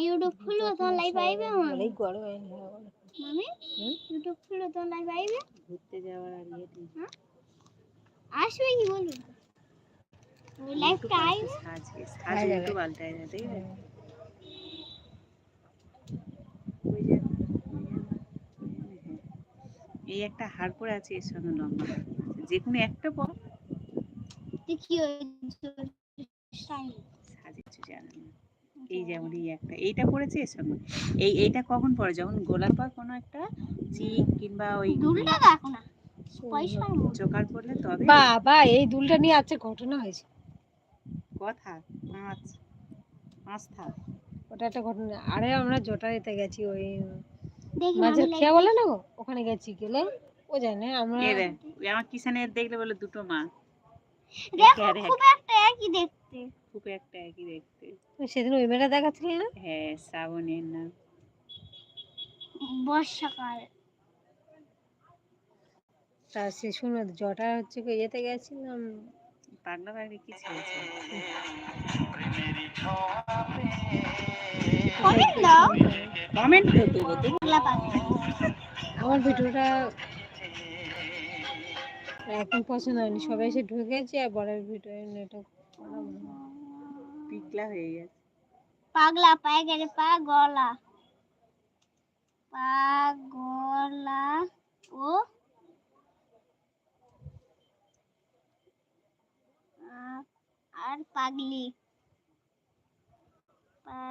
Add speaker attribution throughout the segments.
Speaker 1: YouTube live আইবে
Speaker 2: গরম হয়
Speaker 1: মামি ইউটিউব লাইভ আইবে?
Speaker 3: ঘুরতে যাওয়ার
Speaker 1: আসবে কি বলুন? লাইভটা আইবে?
Speaker 3: একটু না। এই একটা হার পরে আছে এর সঙ্গে লম্বা হার পরে আছে। যে কোনো একটা পর।
Speaker 1: ওই স্টাইল
Speaker 3: কিছু জানে। না এই যেমন এই একটা এইটা পড়েছে এর সঙ্গে। এই এইটা কখন পরে যখন গোলাপ বা কোনো একটা চিক কিংবা ওই
Speaker 1: দুলটা দেখো না পয়সা
Speaker 3: চোকার পড়লে তবে
Speaker 2: বাবা এই দুলটা নিয়ে আজকে ঘটনা হয়েছে।
Speaker 3: কথা? পাঁচ পাঁচ থাক।
Speaker 2: ওটা একটা ঘটনা। আরে আমরা জোটারিতে গেছি ওই
Speaker 1: মামি
Speaker 2: খেয়া বলে না গো? ওখানে গেছি গেলে ও জানে আমরা
Speaker 3: এ আমার কিষানের দেখলে বলে দুটো মা।
Speaker 1: দেখো। খুব একটা একই দেখতে।
Speaker 3: খুব একটা একই দেখতে।
Speaker 2: সেদিন ওই মেয়েটা দেখাচ্ছিল না?
Speaker 3: হ্যাঁ শ্রাবণের নাম
Speaker 1: বর্ষাকাল।
Speaker 2: তা সে শুনো জটা হচ্ছে ইয়েতে গেছিলাম।
Speaker 3: পাগলা পাগলি কি ছেড়েছে?
Speaker 1: কমেন্ট দাও।
Speaker 3: কমেন্ট তো দেবো দেবো।
Speaker 1: পাগলা পাগলা।
Speaker 2: আমার ভিডিওটা এখন পছন্দ হয়নি। সবাই এসে ঢুকেছে আর বড়ের ভিডিও নেটওয়ার্ক
Speaker 3: পিকলা হয়ে গেছে
Speaker 1: পাগলা পায়ে গেলে পাগলা পাগলা ও আ- আর পাগলি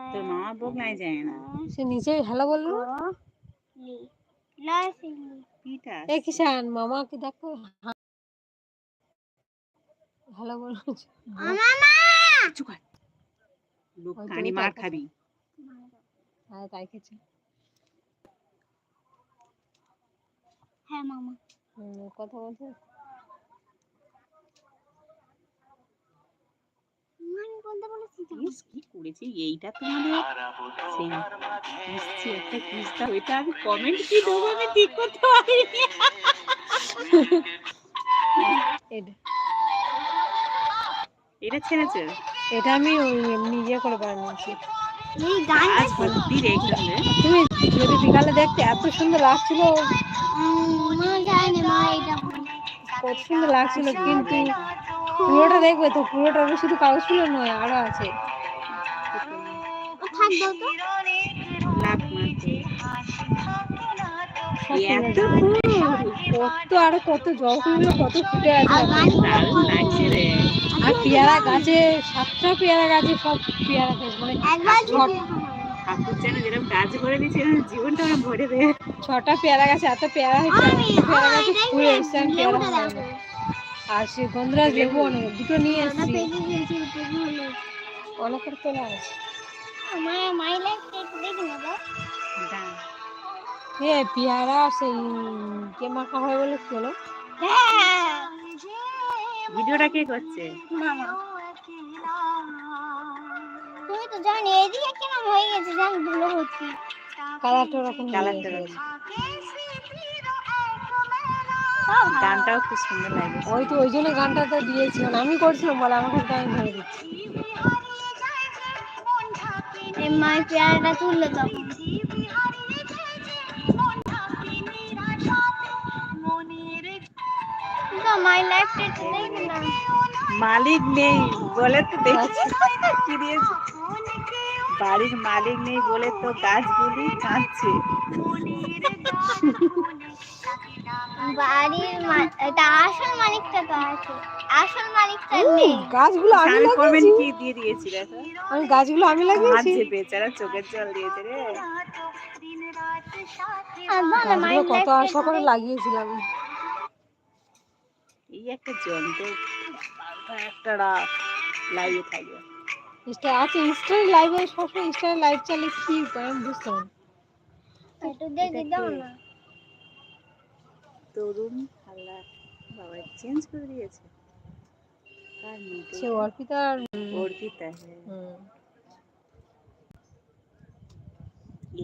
Speaker 3: তোর মামা বগলাই যায় না
Speaker 2: সে নিচে হ্যালো বলল না?
Speaker 1: পাগলি লাসিলি
Speaker 3: পিটা
Speaker 2: এ কিষান মামাকে দেখো হ্যালো বলো
Speaker 1: মামা
Speaker 3: চুকার লোক কানি মার খাবি।
Speaker 2: হ্যাঁ তাই খেয়েছে।
Speaker 1: হ্যাঁ মামা।
Speaker 2: কথা বলছে?
Speaker 1: বলেছি
Speaker 3: কি করেছে? এইটা তোমাদের সেই কিসছি একটা কিসটা ওইটা আমি কমেন্ট কি দেবো? আমি ঠিক করতে পারিনি।
Speaker 2: এটা
Speaker 3: এটা ছেড়েছে?
Speaker 2: এটা আমি এমনি ইয়ে করে বানিয়েছি। তুমি যদি বিকালে দেখতে এত সুন্দর লাগছিল।
Speaker 1: মা জানে মা এটা
Speaker 2: কত সুন্দর লাগছিল কিন্তু পুরোটা দেখবে তো পুরোটা শুধু কাগজ ফুল নয় আরও আছে। কত আর কত জল ফুলগুলো কত ফুটে আছে।
Speaker 1: আর
Speaker 2: পেয়ারা গাছে সাতটা পেয়ারা গাছে সব পেয়ারা গাছ মানে
Speaker 1: একবার
Speaker 2: ছ-
Speaker 3: ঠাকুর যেন যেরকম কাজ করে দিচ্ছে যেন জীবনটা আমার ভরে দেয়।
Speaker 2: ছটা পেয়ারা গাছে এত পেয়ারা হয়েছে পেয়ারা গাছে ফুল এসছে আমি না। আর সে গন্ধরাজ লেবু অনেক দুটো নিয়ে এসেছি।
Speaker 1: গেছে হলো
Speaker 2: অনেকের তোলা আছে। এ পেয়ারা সেই কে মাখা হয় বলে কি হলো
Speaker 1: হ্যাঁ।
Speaker 3: ভিডিওটা কে করছে?
Speaker 1: মামা তুমি তো জানি এদিকে কেন হয়ে গেছে জান ধুলো হচ্ছে।
Speaker 2: কালারটা ওরকম
Speaker 3: কালারটা
Speaker 2: গেছে।
Speaker 3: গানটাও খুব সুন্দর লাগে
Speaker 2: ওই তো ওই জন্য গানটা তো দিয়েছিলাম। আমি করছিলাম বলে আমাকে আমি ধরে দিচ্ছি।
Speaker 1: মাই পেয়ারাটা তুললো তখন।
Speaker 3: মালিক নেই বলে তো দেখছি কি দিয়েছে বাড়ির মালিক নেই বলে তো গাছগুলি কাঁদছে।
Speaker 1: বাড়ির এটা আসল মালিকটা তো আছে। আসল মালিকটা নেই।
Speaker 2: গাছগুলো আমি লাগিয়েছি।
Speaker 3: কি দিয়ে দিয়েছি দেখো
Speaker 2: আমি গাছগুলো আমি লাগিয়েছি।
Speaker 3: বেচারা চোখের জল দিয়েছে রে।
Speaker 2: গাছগুলো কত আশা করে লাগিয়েছিলাম।
Speaker 3: এই একটা যন্ত্র। একটা লাইভে থাকবে।
Speaker 2: ইনস্টা আছে ইনস্টার লাইভে সবসময় ইনস্টার লাইভ চালিয়ে কি আমি বুঝতে
Speaker 1: একটু দেখে দাও না।
Speaker 3: তরুণ হাল্লা বাবা চেঞ্জ করে দিয়েছে।
Speaker 2: সে অর্পিতা
Speaker 3: হ্যাঁ।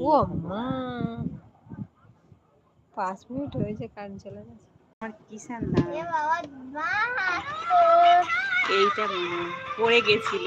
Speaker 2: ও মা। পাঁচ মিনিট হয়েছে কারেন্ট চলে গেছে।
Speaker 3: আমার কিষান
Speaker 1: মা।
Speaker 3: এইটা পড়ে গেছিল।